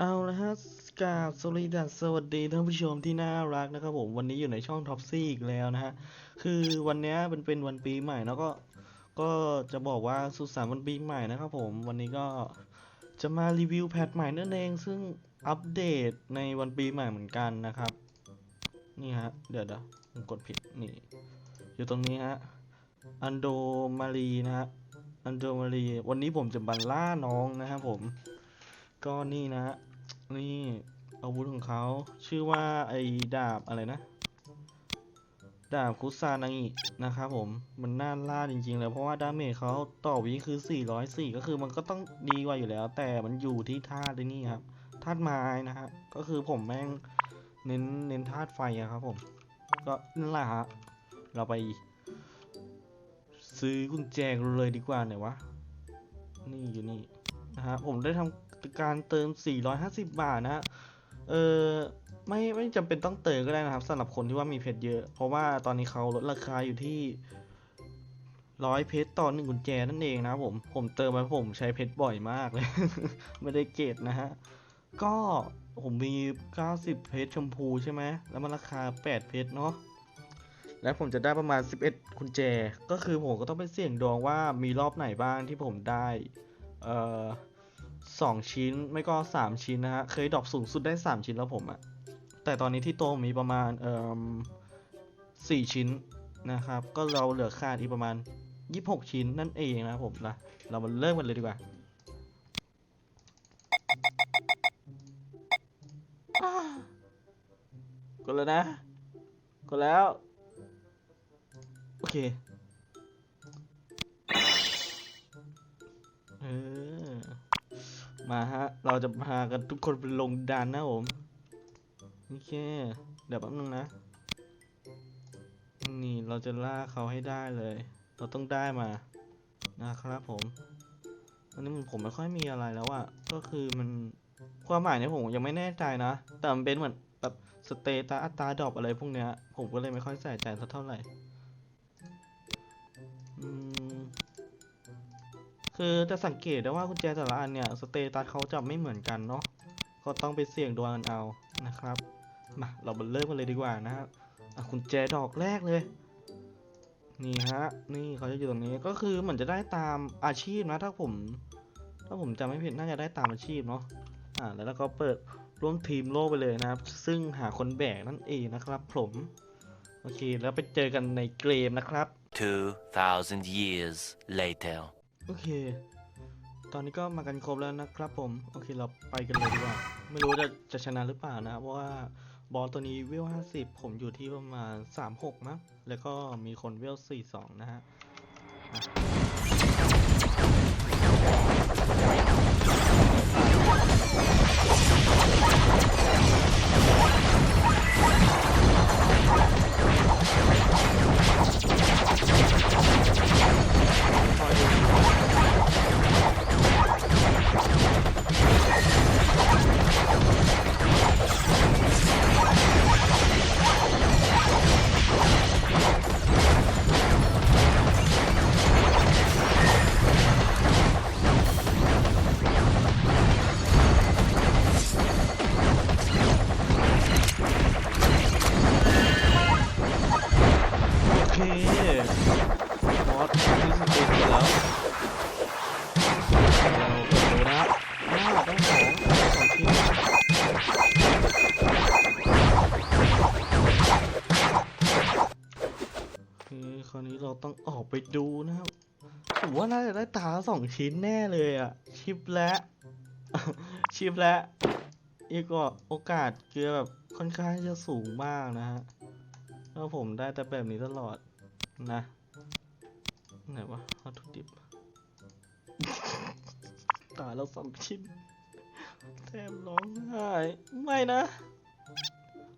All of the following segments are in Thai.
เอาละฮะกราบสวัสดีดัสวัสดีท่านผู้ชมที่น่ารักนะครับผมวันนี้อยู่ในช่องท็อปซี่อีกแล้วนะฮะคือวันนี้เป็นเป็นวันปีใหม่แล้วก็ก็จะบอกว่าสุสันวันปีใหม่นะครับผมวันนี้ก็จะมารีวิวแพทใหม่นั่นเอง ซึ่งอัปเดตในวันปีใหม่เหมือนกันนะครับ นี่ฮะเดี๋ยวเดี๋ยวผมกดผิดนี่ อยู่ตรงนี้ฮะอันโดมารีนะฮะอันโดมารีวันนี้ผมจะบันล่าน้องนะครับผมก็นี่นะฮะ นี่อาวุธของเขาชื่อว่าไอ้ดาบอะไรนะ ดาบคุซานางินะครับผมมันน่าล่าจริงๆเลยเพราะว่าดาเมจเขาต่อวิคือ 404 ก็คือมันก็ต้องดีกว่าอยู่แล้ว แต่มันอยู่ที่ธาตุนี่ครับธาตุไม้นะฮะก็คือผมแม่งเน้นเน้นธาตุไฟอะครับผมก็นั่นแหละฮะเราไป ซื้อกุญแจเลยดีกว่าไหนวะนี่อยู่นี่นะฮะผมได้ทำ การเติม 450 บาทนะฮะ เออไม่ไม่จำเป็นต้องเติมก็ได้นะครับสำหรับคนที่ว่ามีเพชรเยอะ เพราะว่าตอนนี้เขาลดราคาอยู่ที่ร้อยเพชรต่อหนึ่งกุญแจนั่นเองนะผม ผมเติมไปผมใช้เพชรบ่อยมากเลย ไม่ได้เกตนะฮะ ก็ผมมี 90 เพชรชมพูใช่ไหม แล้วมันราคา 8 เพชรเนาะ แล้วผมจะได้ประมาณ 11 กุญแจ ก็คือผมก็ต้องไปเสี่ยงดวงว่ามีรอบไหนบ้างที่ผมได้ เอ่อ สองชิ้นไม่ก็สามชิ้นนะฮะ เคยดรอปสูงสุดได้สามชิ้นแล้วผมอะแต่ตอนนี้ที่โตมีประมาณเอ่อสี่ชิ้นนะครับ ก็เราเหลือขาดอีกประมาณยี่สิบหกชิ้นนั่นเองนะผมนะ เรามาเริ่มกันเลยดีกว่ากดแล้วนะกดแล้ว โอเค เออ มาฮะ เราจะพากันทุกคนไปลงดันนะผม โอเค เดี๋ยวแป๊บนึงนะ นี่เราจะล่าเขาให้ได้เลย เราต้องได้มานะครับผมอันนี้มันผมไม่ค่อยมีอะไรแล้วอะก็คือมันความหมายเนี่ยผมยังไม่แน่ใจนะ แต่มันเป็นเหมือนแบบสเตตัสอัตราดรอปอะไรพวกเนี้ย ผมก็เลยไม่ค่อยใส่ใจเท่าไหร่ คือจะสังเกตได้ว่ากุญแจแต่ละอันเนี่ยสเตตัสเขาจะไม่เหมือนกันเนาะก็ต้องไปเสี่ยงดวงกันเอานะครับมาเรามาเริ่มกันเลยดีกว่านะครับกุญแจดอกแรกเลย นี่ฮะ นี่เขาจะอยู่ตรงนี้ก็คือเหมือนจะได้ตามอาชีพนะ ถ้าผม ถ้าผมจำไม่ผิดน่าจะได้ตามอาชีพเนาะอ่าแล้วเราก็เปิดร่วมทีมโลกไปเลยนะครับ ซึ่งหาคนแบกนั่นเองนะครับ ผมโอเคแล้วไปเจอกันในเกมนะครับ 2,000 years later. โอเค ตอนนี้ก็มากันครบแล้วนะครับผม โอเคเราไปกันเลยดีกว่า ไม่รู้จะจะชนะหรือเปล่านะ เพราะว่าบอสตัวนี้เวล50 ผมอยู่ที่ประมาณ 36 มั้ง แล้วก็มีคนเวล42 นะฮะอะค ชิ้นแน่เลยอะชิปและ ชิปและอีกก็โอกาสเกือแบบค่อนข้างจะสูงมากนะฮะแล้วผมได้แต่แบบนี้ตลอดนะไหนวะวัตถุดิบตายแล้วสองชิ้นแทบร้องไห้ไม่นะ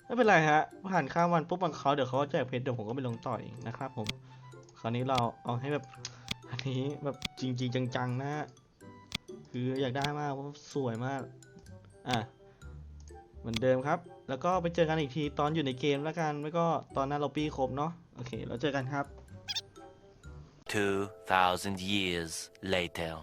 ไม่เป็นไรฮะ ผ่านข้ามวันปุ๊บบังเขาเดี๋ยวเขาแจกเพชรเดี๋ยวผมก็ไปลงต่อเองนะครับผม คราวนี้เราเอาให้แบบ นี้แบบจริง ๆ จังๆนะคืออยากได้มากเพราะสวยมาก อะเหมือนเดิมครับ แล้วก็ไปเจอกันอีกทีตอนอยู่ในเกมแล้วกันไม่ก็ตอนหน้าเราปี้ครบเนาะโอเค แล้วเจอกันครับ 2,000 years later.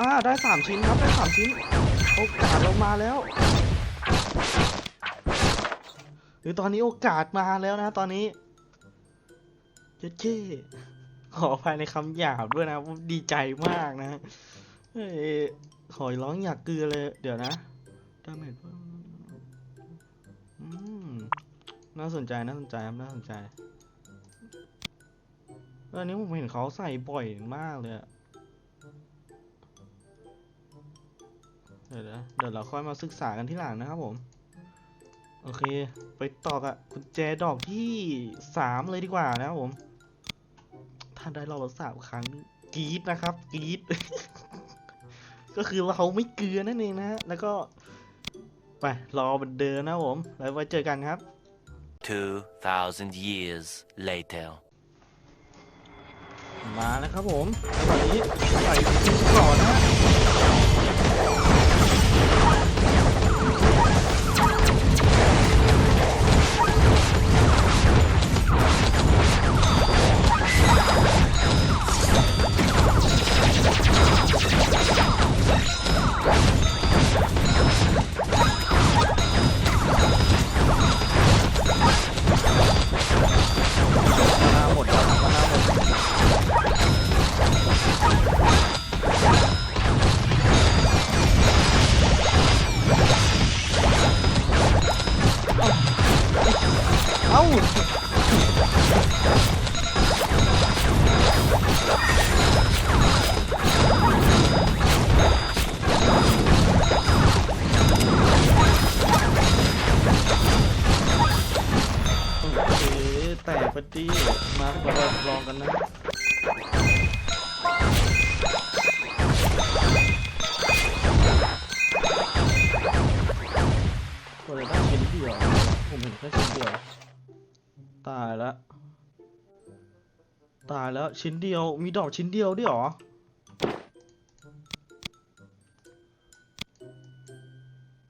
อ่าได้สามชิ้นครับได้สามชิ้น โอกาสเรามาแล้ว หรือตอนนี้โอกาสมาแล้วนะ ตอนนี้เจ๊เจ๊ขอภัยในคำหยาบด้วยนะผมดีใจมากนะเฮ้ยขอร้องอยากเกลือเลย เดี๋ยวนะดาเมจอืมน่าสนใจน่าสนใจครับน่าสนใจอออันนี้ผมเห็นเขาใส่บ่อยมากเลยอะ เดี๋ยวนะเดี๋ยวเราค่อยมาศึกษากันที่หลังนะครับผม โอเค ไปต่อกับกุญแจดอกที่สามเลยดีกว่านะครับผม ถ้าได้รอบละสามครั้งกรี๊ดนะครับกรี๊ดก็คือเราไม่เกลือนั่นเองนะฮะ แล้วก็ ไป รอมันเดินนะครับผม แล้วไว้เจอกันครับ 2,000 years later. มาแล้วครับผมตอนนี้ใส่ชิ้นก่อนนะฮะ มา เดียวตายแล้ว ตายแล้วชิ้นเดียว มีดอกชิ้นเดียวด้วยหรอ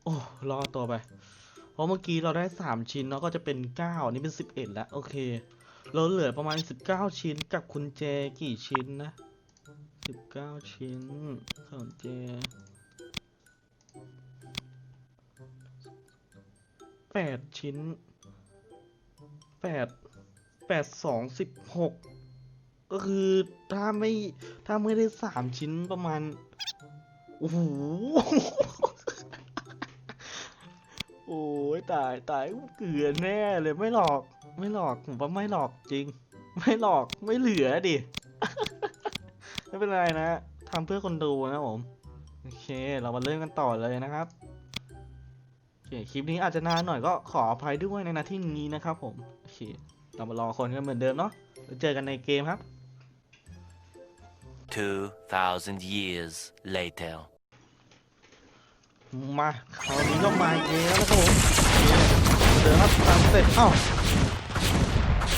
โอ้รอตัวไป เพราะเมื่อกี้เราได้สามชิ้นเนาะก็จะเป็นเก้านี่เป็นสิบเอ็ดแล้ว โอเค เราเหลือประมาณสิบเก้าชิ้นกับกุญแจกี่ชิ้นนะสิบเก้าชิ้นกุญแจแปดชิ้น แปดแปดสองสิบหกก็คือถ้าไม่ถ้าไม่ได้สามชิ้นประมาณ โอ้โห โอ้ยตายตายเกลือแน่เลยไม่หลอก ไม่หลอกผมว่าไม่หลอกจริง ไม่หลอกไม่เหลือดิ ไม่เป็นไรนะทำเพื่อคนดูนะผม โอเค เรามาเริ่มกันต่อเลยนะครับโอเคคลิปนี้อาจจะนานหน่อยก็ขออภัยด้วยในนาที่นี้นะครับผม เค เรามารอคนกันเหมือนเดิมเนาะแล้วเจอกันในเกมครับ 2,000 years later. มาคราวนี้ก็มาอีกแล้วนะครับผมเดินครับตามเสร็จเอ้า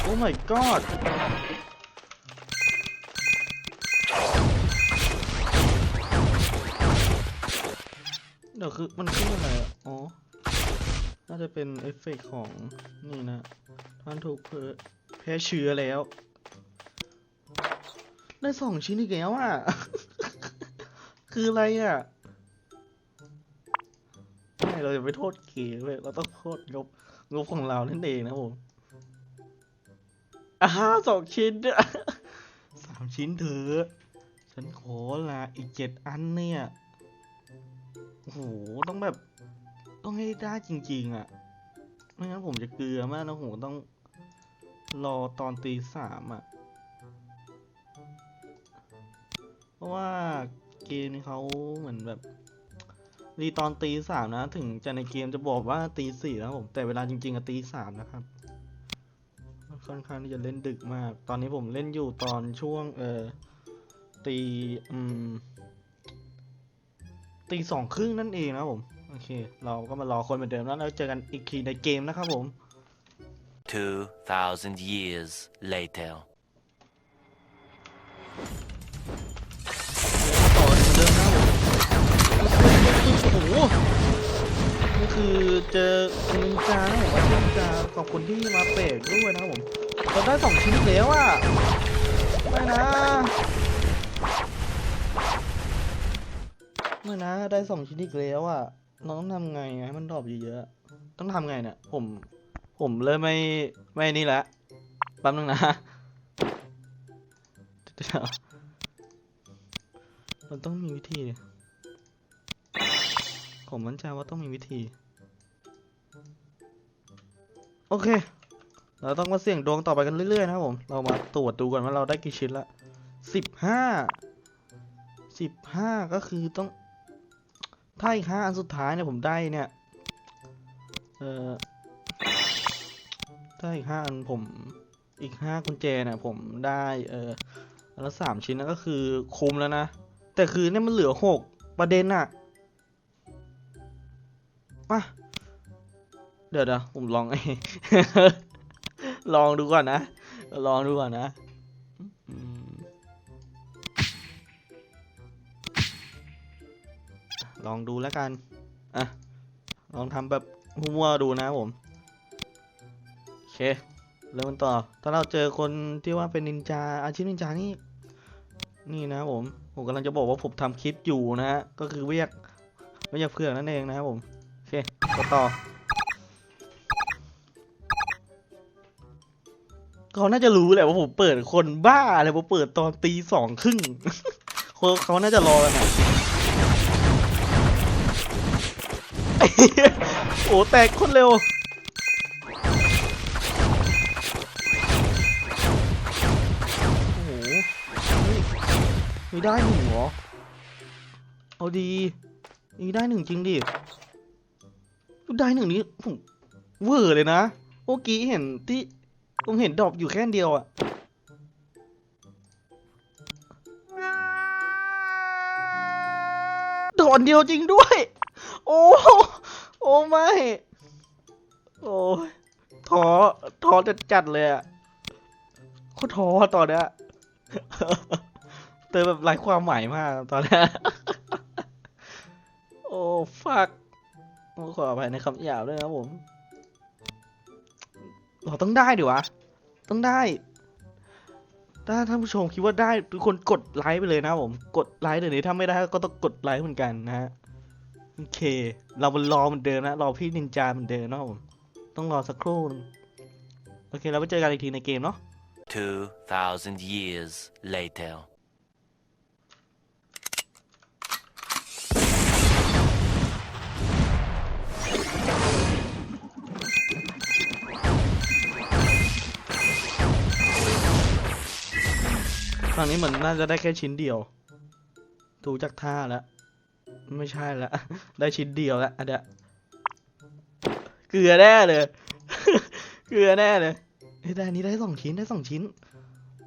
โอ้ my god เดี๋ยวคือมันขึ้นอะไรอะอ๋อ น่าจะเป็นเอฟเฟกต์ของนี่นะ ท่านถูกเพอแพ้เชื้อแล้ว ได้สองชิ้นอีกแล้วอะ คืออะไรอะไม่เราจะไปโทษเกมเลย เราต้องโทษงบงบของเรานั่นเองนะผมอ่าสองชิ้นเนี่ยสามชิ้นเถอะฉันขอละอีกเจ็ดอันเนี่ยโอ้โหต้องแบบ ต้องให้ได้จริง ๆ อะ ไม่งั้นผมจะเกลือมากนะผมต้องรอตอนตีสามอะ เพราะว่าเกมนี้เขาเหมือนแบบ รีตอนตีสามนะ ถึงจะในเกมจะบอกว่าตีสี่นะครับผม แต่เวลาจริงๆอะตีสามนะครับ ค่อนข้างที่จะเล่นดึกมาก ตอนนี้ผมเล่นอยู่ตอนช่วง เออตี อืมตีสองครึ่งนั่นเองนะผม โอเค เราก็มารอคนเหมือนเดิมแล้วแล้วเจอกันอีกทีในเกมนะครับผม 2,000 years later. ต่อเหมือนเดิมนะครับผมโอ้โหนี่คือเจอคุณนินจานะผมว่าคุณนินจาขอบคุณที่มาเปรกด้วยนะครับผมเราได้สองชิ้นอีกแล้วอะไม่นะไม่นะ ได้สองชิ้นอีกแล้วอะ น้องทำไงให้มันดรอปเยอะๆ ต้องทำไงเนี่ย ผม ผมเริ่มไม่ ไม่นี่ละแป๊บนึงนะเดี๋ยวมันต้องมีวิธี ผมมั่นใจว่าต้องมีวิธี โอเค เราต้องมาเสี่ยงดวงต่อไปกันเรื่อยๆนะครับผม เรามาตรวจดูก่อนว่าเราได้กี่ชิ้นละสิบห้าสิบห้าก็คือต้อง ถ้าอีกห้าอันสุดท้ายเนี่ยผมได้เนี่ย เอ่อ ถ้าอีกห้าอันผม อีกห้ากุญแจเนี่ยผมได้ เอ่ออันละสามชิ้นนั่นก็คือคุ้มแล้วนะ แต่คือเนี่ยมันเหลือหกประเด็นอะมาเดี๋ยวเดี๋ยวผมลองไอ้ลองดูก่อนนะ ลองดูก่อนนะ ลองดูแล้วกัน อะ ลองทำแบบมั่วๆดูนะผมโอเคเริ่มกันต่อ ถ้าเราเจอคนที่ว่าเป็นนินจาอาชีพนินจานี่ นี่นะผม ผมกำลังจะบอกว่าผมทำคลิปอยู่นะฮะ ก็คือเรียกไม่อยกเพื่อนนั่นเองนะครับผมโอเคก็ต่อเขาน่าจะรู้แหละว่าผมเปิดคนบ้าอะไรผมเปิดตอนตีสองครึ่งเขาเขาน่าจะรอกันอะ โอ้แตกคนเร็ว โอ้โหมีได้หนึ่งเหรอ เอาดีมีได้หนึ่งจริงดิ ได้หนึ่งนี้ผมเวอร์เลยนะเมื่อกี้เห็นที่ผมเห็นดรอปอยู่แค่เดียวอะดอกอันเดียวจริงด้วย โอ้โอ้ไม่ โอ้ยท้อท้อจัดจัดๆเลยอะโคตรท้อตอนเนี้ยเติมแบบไร้ความหมายมากตอนเนี้ยโอ้ฟักขออภัยในคำหยาบด้วยนะผม เราต้องได้ดิวะ ต้องได้ ถ้าท่านผู้ชมคิดว่าได้ทุกคนกดไลค์ไปเลยนะผม กดไลค์เดี๋ยวนี้ถ้าไม่ได้ก็ต้องกดไลค์เหมือนกันนะฮะ โอเค เรามารอเหมือนเดิมนะ รอพี่นินจาเหมือนเดิมนะครับผม ต้องรอสักครู่นึงโอเค เราไปเจอกันอีกทีในเกมเนาะ 2,000 years later. ตอนนี้เหมือนน่าจะได้แค่ชิ้นเดียว ดูจากท่าแล้ว ไม่ใช่ละได้ชิ้นเดียวล้วอันเนี้ยเกลือแน่เลยเกลือแน่เลยเฮ้ยได้อันนี้ได้สองชิ้นได้สองชิ้น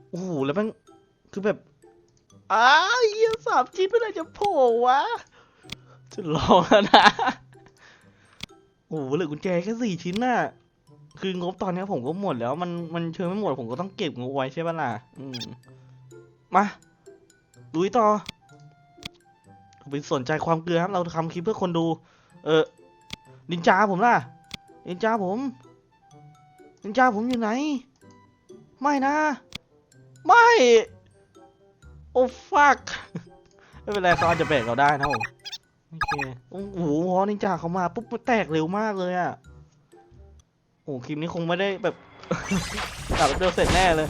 โอ้โหแล้วมันคือแบบอ้าเหี้ยสามชิ้นเมื่อไรจะโผล่วะจะลองแล้วนะโอ้โหเหลือกุญแจแค่สี่ชิ้นน่ะคืองบตอนนี้ผมก็หมดแล้วมันมันเชิญไม่หมดผมก็ต้องเก็บงบไว้ใช่ปะล่ะอืมมาลุยต่อ ไปสนใจความเกลือครับ เราทำคลิปเพื่อคนดู เออนินจาผมล่ะ นินจาผม นินจาผมอยู่ไหน ไม่นะ ไม่ โอ้ฟักไม่เป็นไรเขาอาจจะแบกเราได้นะผมโอเค โอ้โหพอนินจาเขามาปุ๊บมันแตกเร็วมากเลยอะโอ้คลิปนี้คงไม่ได้แบบตัดเดียวเสร็จแน่เลย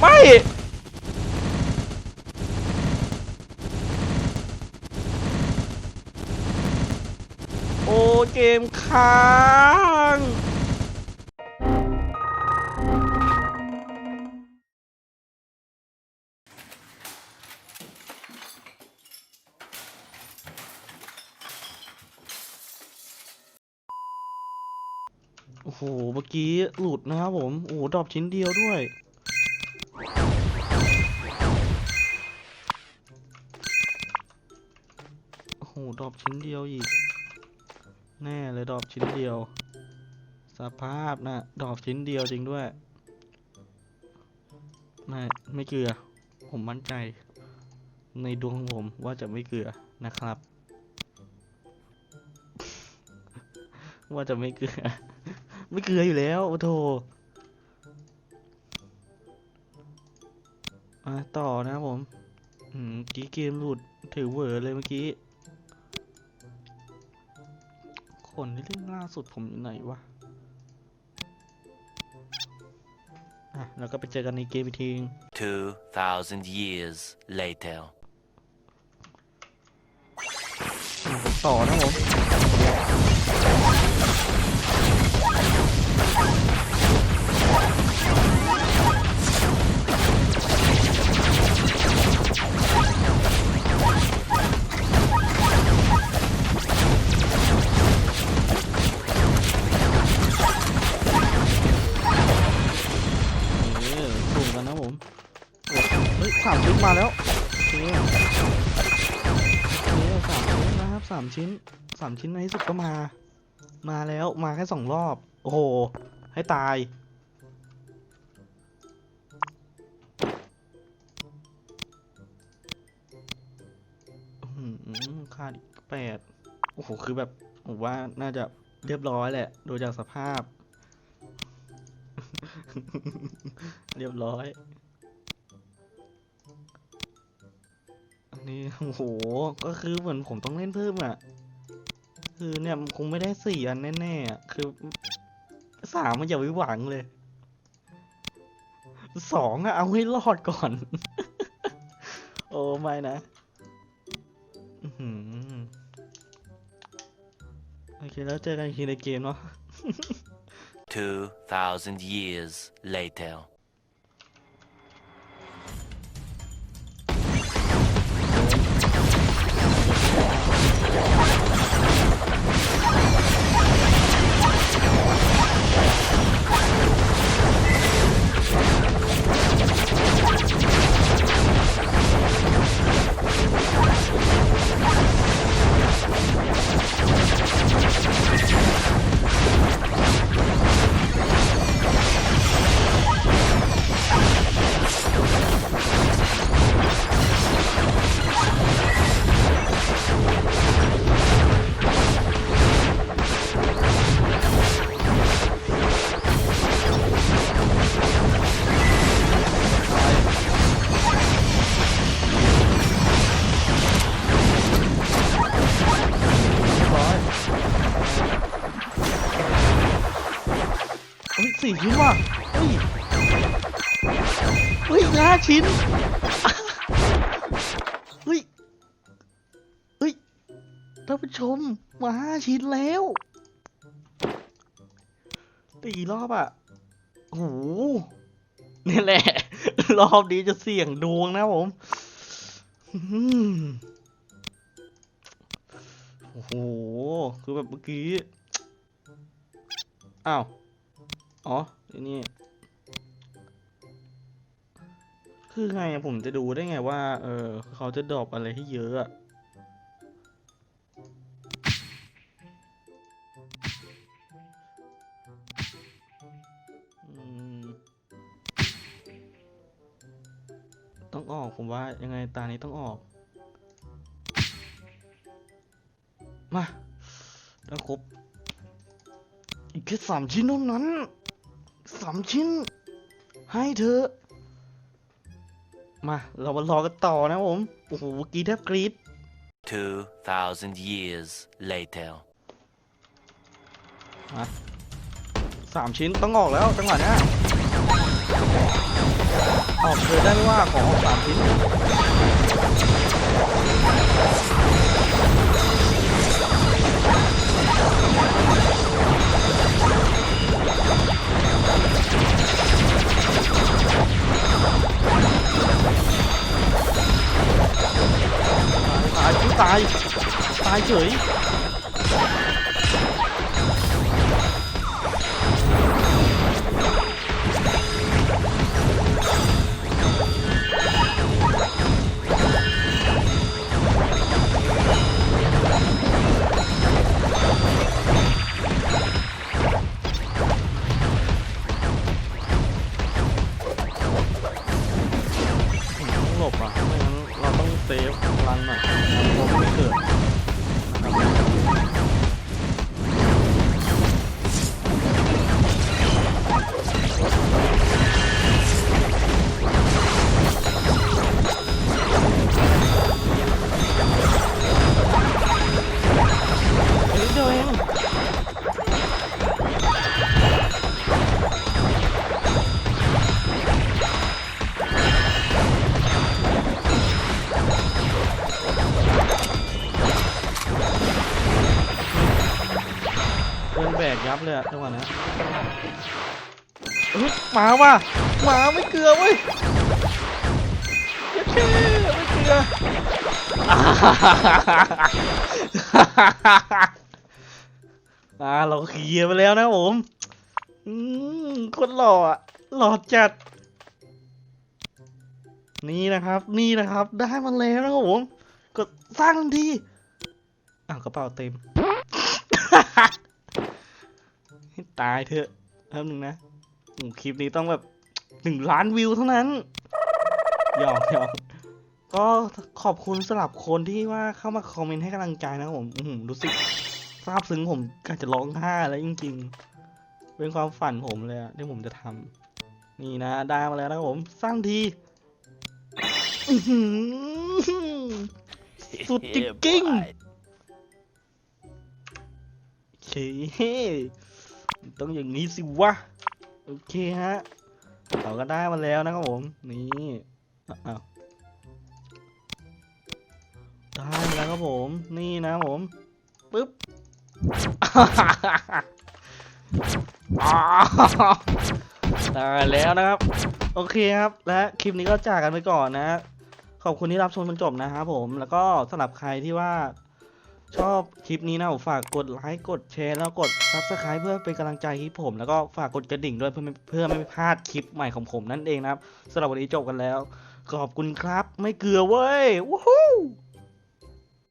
ไม่ โอเกมค้างโอ้โห เมื่อกี้หลุดนะครับผม โอ้โหดรอปชิ้นเดียวด้วย โอ้โหดรอปชิ้นเดียวอีก แน่เลยดอปชิ้นเดียว สภาพนะดอปชิ้นเดียวจริงด้วยไม่ไม่เกลือ ผมมั่นใจ ในดวงของผมว่าจะไม่เกลือนะครับ ว่าจะไม่เกลือ ไม่เกลืออยู่แล้วโอ้โธอะต่อนะผมอืมกี้เกมหลุดถือเวอร์เลยเมื่อกี้ คนที่เล่นล่าสุดผมอยู่ไหนวะ อะ แล้วก็ไปเจอกันในเกมอีกทีนึง2,000 years later. อืมผมต่อนะผมามชิ้นมาแล้วโอเคโอเคสามชิ้นนะครับสามชิ้นสามชิ้นในที่สุดก็มา มาแล้วมาแค่สองรอบ โอ้โห ให้ตาย ขาดอีกแปดโอ้โห คือแบบ ผมว่าน่าจะเรียบร้อยแหละ โดูจากสภาพ เรียบร้อย นนี้โอ้โห ก็คือเหมือนผมต้องเล่นเพิ่มอะ คือเนี่ยคงไม่ได้สี่อันแน่ๆอะคือสามมันอย่าไว้หวังเลยสองอะเอาให้รอดก่อน โอ้ไม่นะอื้อหือโอเคแล้วเจอกันอีกทีในเกมเนาะ2,000 years later. ร้ ท่านผู้ชม มาห้าชิ้นแล้วตีรอบอะโหนี่แหละ รอบนี้จะเสี่ยงดวงนะผมโอ้โห คือแบบเมื่อกี้ อ้าว อ๋อทีนี่ คือไงผมจะดูได้ไงว่า เออ เขาจะดรอปอะไรให้เยอะอะ องออก ผมว่ายังไงตานี้ต้องออก มาแล้วครบ อีกแค่สามชิ้นเท่านั้นสามชิ้น ให้เธอะมา เรามารอกันต่อนะผม โอ้โหเมื่อกี้แทบกรี๊ด2,000 years later. มาสามชิ้นต้องออกแล้วจังหวะเนี้ย ออกเลยได้ว่าขอออกสามชิ้นตายตายตายเฉย มาว่ะหมาไม่เกลือเว้ยเย้เช่ไม่เกลืออ่าเราเคลียไปแล้วนะผมอืมคนหล่ออะหล่อจัด นี่นะครับ นี่นะครับ ได้มาแล้วนะผมกดสร้างทันทีอ้าวกระเป๋าเต็ม ตายเถอะแป๊บนึงนะ คลิปนี้ต้องแบบหนึ่งล้านวิวเท่านั้นหยอกหยอกก็ขอบคุณสำหรับคนที่ว่าเข้ามาคอมเมนต์ให้กำลังใจนะผมอืรู้สึกซาบซึ้งผมกาจะร้องไห้แล้วจริง ๆ เป็นความฝันผมเลยที่ผมจะทำนี่นะได้มาแล้วนะผมสร้างทีสุดจ Yeah, ริงๆเคต้องอย่างนี้สิวะ โอเคฮะเราก็ได้มาแล้วนะครับผม นี่อ้าวได้แล้วครับผม นี่นะครับผมปึ๊บได้แล้วนะครับ โอเคครับ และคลิปนี้ก็จากกันไปก่อนนะ ขอบคุณที่รับชมจนจบนะครับผม แล้วก็สำหรับใครที่ว่า ชอบคลิปนี้นะฝากกดไลค์กดแชร์แล้วกด subscribe เพื่อเป็นกำลังใจให้ผม แล้วก็ฝากกดกระดิ่งด้วยเพื่อไม่เพื่อไม่พลาดคลิปใหม่ของผมนั่นเองนะครับสำหรับวันนี้จบกันแล้ว ขอบคุณครับ ไม่เกลือเว้ยวู้ฮู้